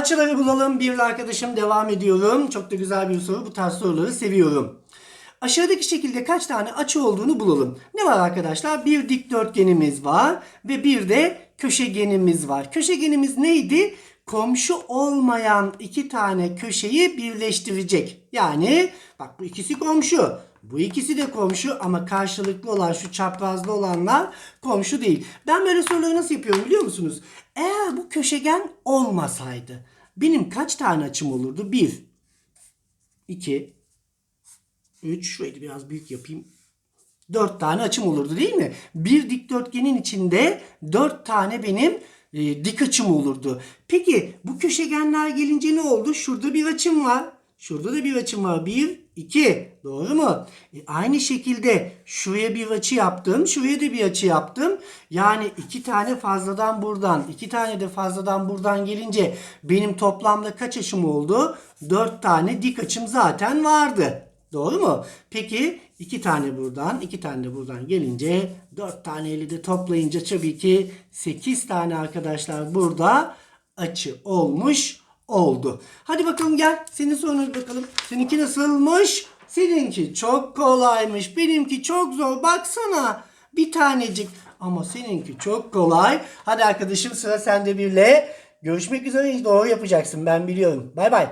Açıları bulalım. Bir arkadaşım devam ediyorum. Çok da güzel bir soru. Bu tarz soruları seviyorum. Aşağıdaki şekilde kaç tane açı olduğunu bulalım. Ne var arkadaşlar? Bir dikdörtgenimiz var ve bir de köşegenimiz var. Köşegenimiz neydi? Komşu olmayan iki tane köşeyi birleştirecek. Yani bak bu ikisi komşu. Bu ikisi de komşu ama karşılıklı olan şu çaprazlı olanlar komşu değil. Ben böyle soruları nasıl yapıyorum biliyor musunuz? Eğer bu köşegen olmasaydı benim kaç tane açım olurdu? 1, 2, 3 şöyle biraz büyük yapayım. 4 tane açım olurdu değil mi? Bir dikdörtgenin içinde 4 tane benim e, dik açım olurdu. Peki bu köşegenler gelince ne oldu? Şurada bir açım var. Şurada da bir açım var. 1, 2. Doğru mu? E, aynı şekilde şuraya bir açı yaptım. Şuraya da bir açı yaptım. Yani iki tane fazladan buradan, iki tane de fazladan buradan gelince benim toplamda kaç açım oldu? 4 tane dik açım zaten vardı. Doğru mu? Peki iki tane buradan, iki tane de buradan gelince dört taneyle de toplayınca tabii ki sekiz tane arkadaşlar burada açı olmuş oldu. Hadi bakalım gel. Senin soruna bir bakalım. Seninki nasılmış? Seninki çok kolaymış. Benimki çok zor. Baksana. Bir tanecik. Ama seninki çok kolay. Hadi arkadaşım sıra sende birle. Görüşmek üzere. Doğru yapacaksın. Ben biliyorum. Bay bay.